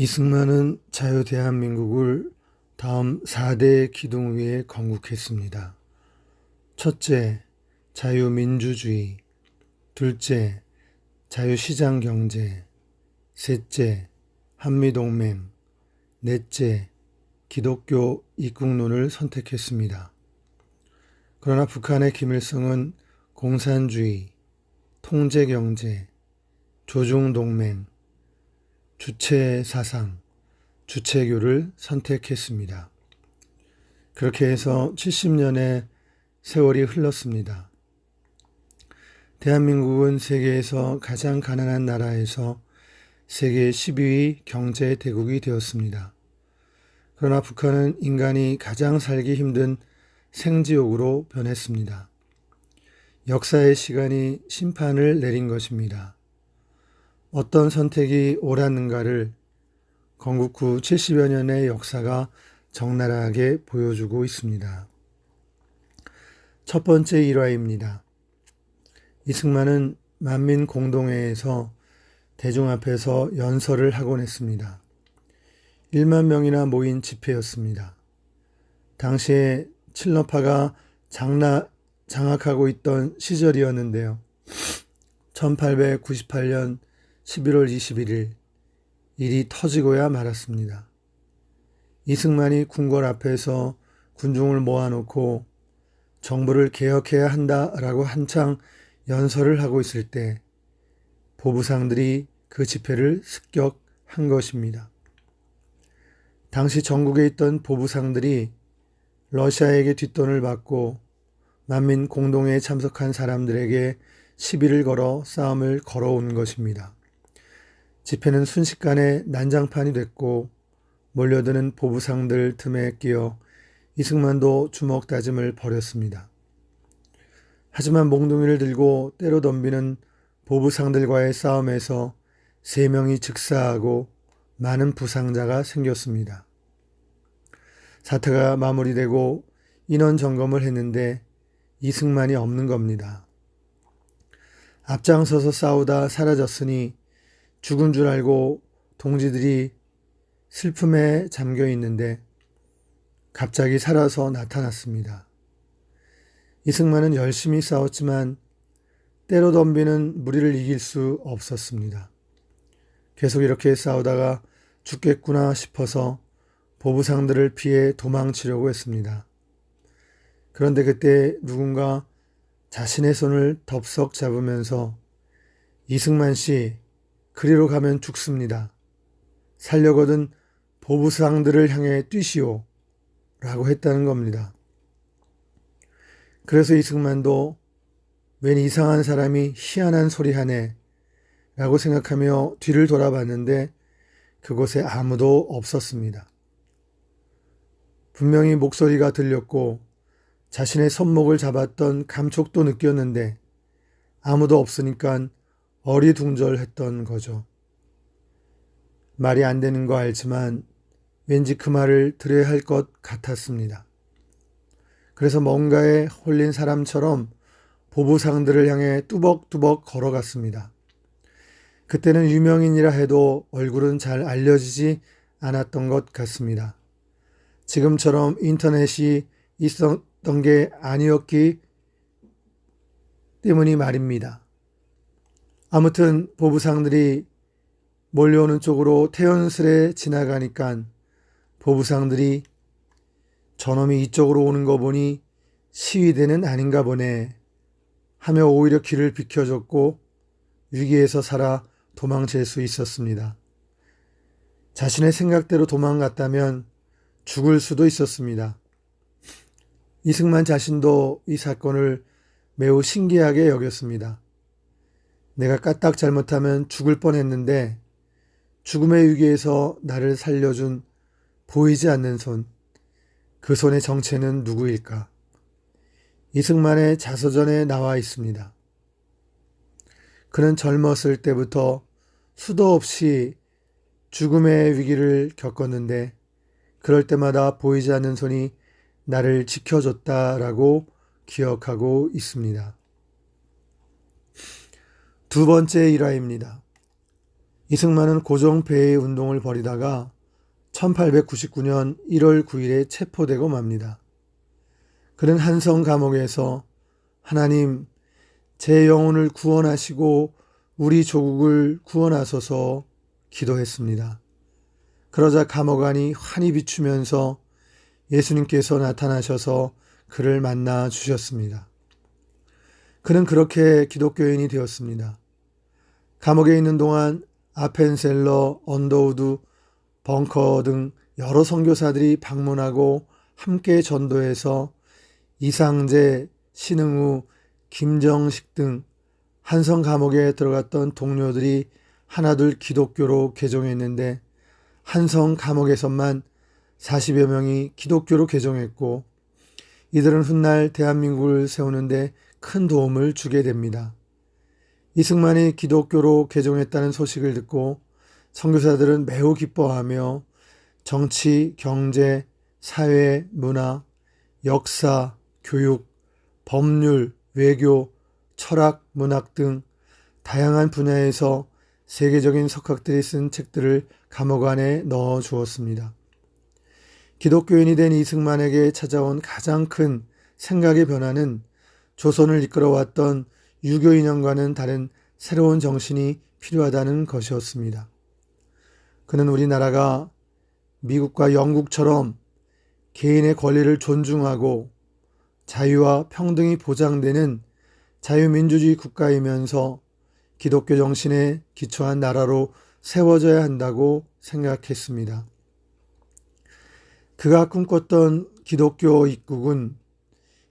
이승만은 자유 대한민국을 다음 4대 기둥 위에 건국했습니다. 첫째, 자유민주주의. 둘째, 자유시장 경제. 셋째, 한미동맹. 넷째, 기독교 입국론을 선택했습니다. 그러나 북한의 김일성은 공산주의, 통제경제, 조중동맹, 주체 사상, 주체교를 선택했습니다. 그렇게 해서 70년의 세월이 흘렀습니다. 대한민국은 세계에서 가장 가난한 나라에서 세계 12위 경제 대국이 되었습니다. 그러나 북한은 인간이 가장 살기 힘든 생지옥으로 변했습니다. 역사의 시간이 심판을 내린 것입니다. 어떤 선택이 옳았는가를 건국 후 70여 년의 역사가 적나라하게 보여주고 있습니다. 첫 번째 일화입니다. 이승만은 만민 공동회에서 대중 앞에서 연설을 하곤 했습니다. 1만 명이나 모인 집회였습니다. 당시에 칠러파가 장나, 장악하고 있던 시절이었는데요. 1898년 11월 21일 일이 터지고야 말았습니다. 이승만이 궁궐 앞에서 군중을 모아놓고 정부를 개혁해야 한다라고 한창 연설을 하고 있을 때 보부상들이 그 집회를 습격한 것입니다. 당시 전국에 있던 보부상들이 러시아에게 뒷돈을 받고 만민 공동회에 참석한 사람들에게 시비를 걸어 싸움을 걸어온 것입니다. 집회는 순식간에 난장판이 됐고 몰려드는 보부상들 틈에 끼어 이승만도 주먹 다짐을 벌였습니다. 하지만 몽둥이를 들고 때로 덤비는 보부상들과의 싸움에서 세 명이 즉사하고 많은 부상자가 생겼습니다. 사태가 마무리되고 인원 점검을 했는데 이승만이 없는 겁니다. 앞장서서 싸우다 사라졌으니 죽은 줄 알고 동지들이 슬픔에 잠겨 있는데 갑자기 살아서 나타났습니다. 이승만은 열심히 싸웠지만 때로 덤비는 무리를 이길 수 없었습니다. 계속 이렇게 싸우다가 죽겠구나 싶어서 보부상들을 피해 도망치려고 했습니다. 그런데 그때 누군가 자신의 손을 덥석 잡으면서 이승만 씨, 그리로 가면 죽습니다. 살려거든 보부상들을 향해 뛰시오. 라고 했다는 겁니다. 그래서 이승만도 웬 이상한 사람이 희한한 소리 하네. 라고 생각하며 뒤를 돌아봤는데 그곳에 아무도 없었습니다. 분명히 목소리가 들렸고 자신의 손목을 잡았던 감촉도 느꼈는데 아무도 없으니까 어리둥절했던 거죠. 말이 안 되는 거 알지만 왠지 그 말을 들어야 할 것 같았습니다. 그래서 뭔가에 홀린 사람처럼 보부상들을 향해 뚜벅뚜벅 걸어갔습니다. 그때는 유명인이라 해도 얼굴은 잘 알려지지 않았던 것 같습니다. 지금처럼 인터넷이 있었던 게 아니었기 때문이 말입니다. 아무튼 보부상들이 몰려오는 쪽으로 태연스레 지나가니까 보부상들이 저놈이 이쪽으로 오는 거 보니 시위대는 아닌가 보네 하며 오히려 길을 비켜줬고 위기에서 살아 도망칠 수 있었습니다. 자신의 생각대로 도망갔다면 죽을 수도 있었습니다. 이승만 자신도 이 사건을 매우 신기하게 여겼습니다. 내가 까딱 잘못하면 죽을 뻔했는데 죽음의 위기에서 나를 살려준 보이지 않는 손, 그 손의 정체는 누구일까? 이승만의 자서전에 나와 있습니다. 그는 젊었을 때부터 수도 없이 죽음의 위기를 겪었는데 그럴 때마다 보이지 않는 손이 나를 지켜줬다라고 기억하고 있습니다. 두 번째 일화입니다. 이승만은 고종폐해 운동을 벌이다가 1899년 1월 9일에 체포되고 맙니다. 그는 한성 감옥에서 하나님 제 영혼을 구원하시고 우리 조국을 구원하소서 기도했습니다. 그러자 감옥 안이 환히 비추면서 예수님께서 나타나셔서 그를 만나 주셨습니다. 그는 그렇게 기독교인이 되었습니다. 감옥에 있는 동안 아펜셀러, 언더우드, 벙커 등 여러 선교사들이 방문하고 함께 전도해서 이상재, 신흥우, 김정식 등 한성 감옥에 들어갔던 동료들이 하나둘 기독교로 개종했는데 한성 감옥에서만 40여 명이 기독교로 개종했고 이들은 훗날 대한민국을 세우는데 큰 도움을 주게 됩니다. 이승만이 기독교로 개종했다는 소식을 듣고 선교사들은 매우 기뻐하며 정치, 경제, 사회, 문화, 역사, 교육, 법률, 외교, 철학, 문학 등 다양한 분야에서 세계적인 석학들이 쓴 책들을 감옥 안에 넣어 주었습니다. 기독교인이 된 이승만에게 찾아온 가장 큰 생각의 변화는 조선을 이끌어왔던 유교 이념과는 다른 새로운 정신이 필요하다는 것이었습니다. 그는 우리나라가 미국과 영국처럼 개인의 권리를 존중하고 자유와 평등이 보장되는 자유민주주의 국가이면서 기독교 정신에 기초한 나라로 세워져야 한다고 생각했습니다. 그가 꿈꿨던 기독교 입국은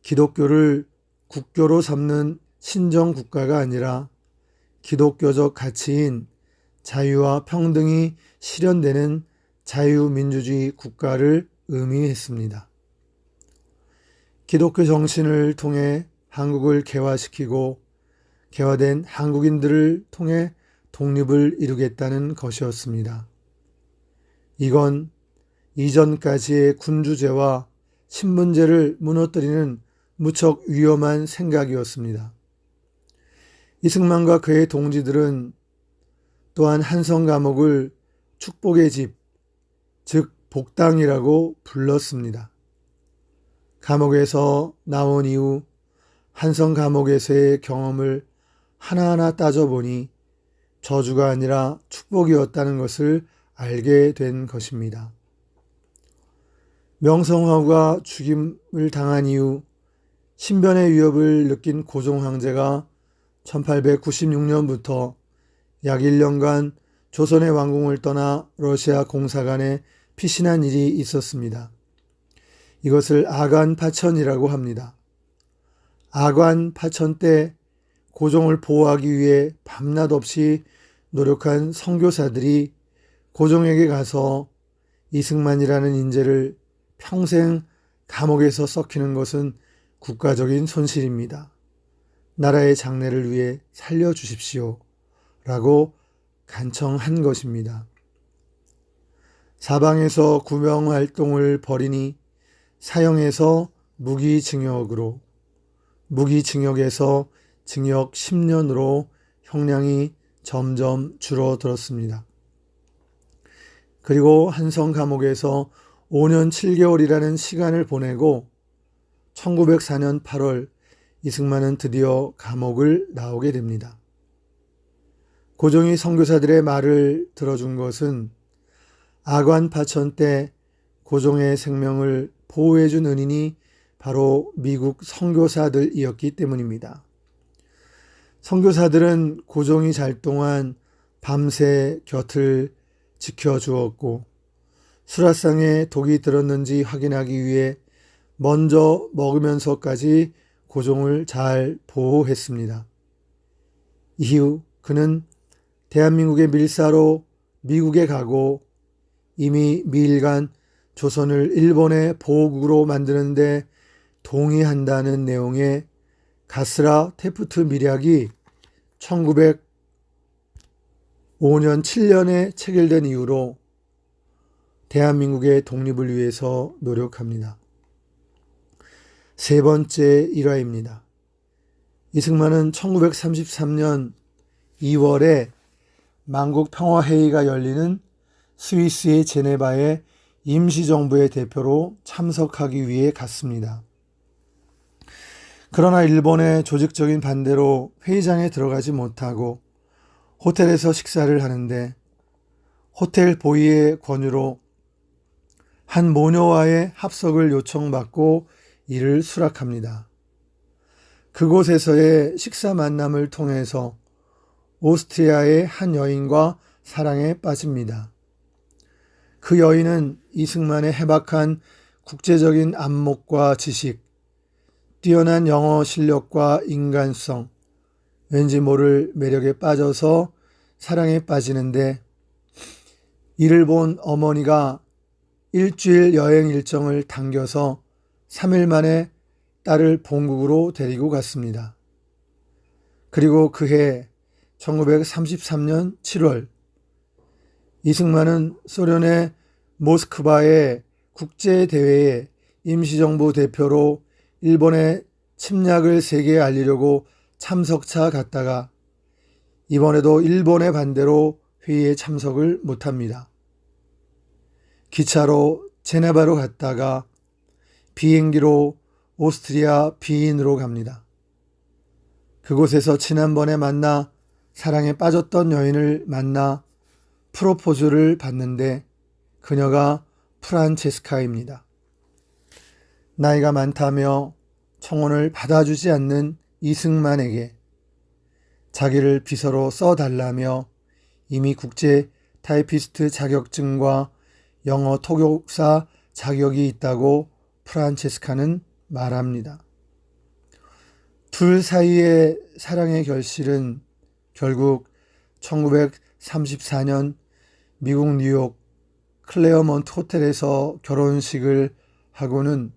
기독교를 국교로 삼는 신정 국가가 아니라 기독교적 가치인 자유와 평등이 실현되는 자유민주주의 국가를 의미했습니다. 기독교 정신을 통해 한국을 개화시키고 개화된 한국인들을 통해 독립을 이루겠다는 것이었습니다. 이건 이전까지의 군주제와 신분제를 무너뜨리는 무척 위험한 생각이었습니다. 이승만과 그의 동지들은 또한 한성 감옥을 축복의 집, 즉 복당이라고 불렀습니다. 감옥에서 나온 이후 한성 감옥에서의 경험을 하나하나 따져보니 저주가 아니라 축복이었다는 것을 알게 된 것입니다. 명성황후가 죽임을 당한 이후 신변의 위협을 느낀 고종 황제가 1896년부터 약 1년간 조선의 왕궁을 떠나 러시아 공사관에 피신한 일이 있었습니다. 이것을 아관 파천이라고 합니다. 아관 파천 때 고종을 보호하기 위해 밤낮 없이 노력한 선교사들이 고종에게 가서 이승만이라는 인재를 평생 감옥에서 썩히는 것은 국가적인 손실입니다. 나라의 장래를 위해 살려주십시오. 라고 간청한 것입니다. 사방에서 구명 활동을 벌이니 사형에서 무기징역으로, 무기징역에서 징역 10년으로 형량이 점점 줄어들었습니다. 그리고 한성 감옥에서 5년 7개월이라는 시간을 보내고 1904년 8월 이승만은 드디어 감옥을 나오게 됩니다. 고종이 선교사들의 말을 들어준 것은 아관 파천 때 고종의 생명을 보호해준 은인이 바로 미국 선교사들이었기 때문입니다. 선교사들은 고종이 잘 동안 밤새 곁을 지켜주었고 수라상에 독이 들었는지 확인하기 위해 먼저 먹으면서까지 고종을 잘 보호했습니다. 이후 그는 대한민국의 밀사로 미국에 가고 이미 미일간 조선을 일본의 보국으로 만드는데 동의한다는 내용의 가스라 테프트 밀약이 1905년 7년에 체결된 이후로 대한민국의 독립을 위해서 노력합니다. 세 번째 일화입니다. 이승만은 1933년 2월에 만국 평화회의가 열리는 스위스의 제네바에 임시정부의 대표로 참석하기 위해 갔습니다. 그러나 일본의 조직적인 반대로 회의장에 들어가지 못하고 호텔에서 식사를 하는데 호텔 보이의 권유로 한 모녀와의 합석을 요청받고 이를 수락합니다. 그곳에서의 식사 만남을 통해서 오스트리아의 한 여인과 사랑에 빠집니다. 그 여인은 이승만의 해박한 국제적인 안목과 지식, 뛰어난 영어 실력과 인간성, 왠지 모를 매력에 빠져서 사랑에 빠지는데 이를 본 어머니가 일주일 여행 일정을 당겨서 3일 만에 딸을 본국으로 데리고 갔습니다. 그리고 그해 1933년 7월 이승만은 소련의 모스크바의 국제대회에 임시정부 대표로 일본의 침략을 세계에 알리려고 참석차 갔다가 이번에도 일본의 반대로 회의에 참석을 못합니다. 기차로 제네바로 갔다가 비행기로 오스트리아 비인으로 갑니다. 그곳에서 지난번에 만나 사랑에 빠졌던 여인을 만나 프로포즈를 받는데 그녀가 프란체스카입니다. 나이가 많다며 청혼을 받아주지 않는 이승만에게 자기를 비서로 써달라며 이미 국제 타이피스트 자격증과 영어 통역사 자격이 있다고 프란체스카는 말합니다. 둘 사이의 사랑의 결실은 결국 1934년 미국 뉴욕 클레어먼트 호텔에서 결혼식을 하고는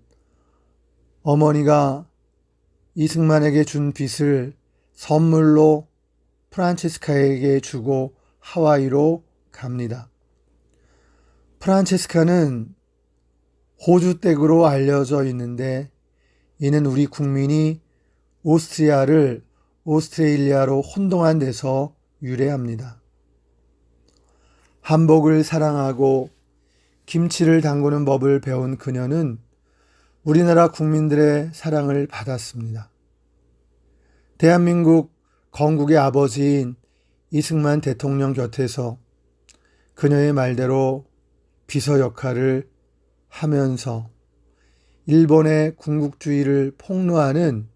어머니가 이승만에게 준 빚을 선물로 프란체스카에게 주고 하와이로 갑니다. 프란체스카는 호주댁으로 알려져 있는데 이는 우리 국민이 오스트리아를 오스트레일리아로 혼동한 데서 유래합니다. 한복을 사랑하고 김치를 담그는 법을 배운 그녀는 우리나라 국민들의 사랑을 받았습니다. 대한민국 건국의 아버지인 이승만 대통령 곁에서 그녀의 말대로 비서 역할을 하면서 일본의 군국주의를 폭로하는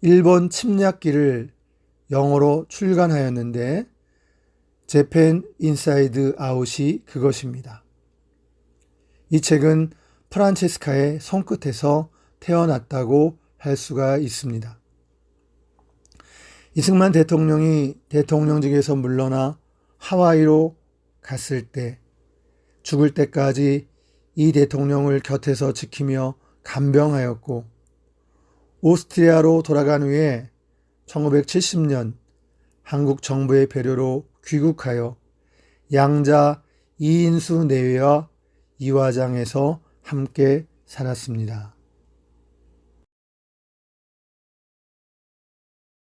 일본 침략기를 영어로 출간하였는데 재팬 인사이드 아웃이 그것입니다. 이 책은 프란체스카의 손끝에서 태어났다고 할 수가 있습니다. 이승만 대통령이 대통령직에서 물러나 하와이로 갔을 때 죽을 때까지 이 대통령을 곁에서 지키며 간병하였고 오스트리아로 돌아간 후에 1970년 한국 정부의 배려로 귀국하여 양자 이인수 내외와 이화장에서 함께 살았습니다.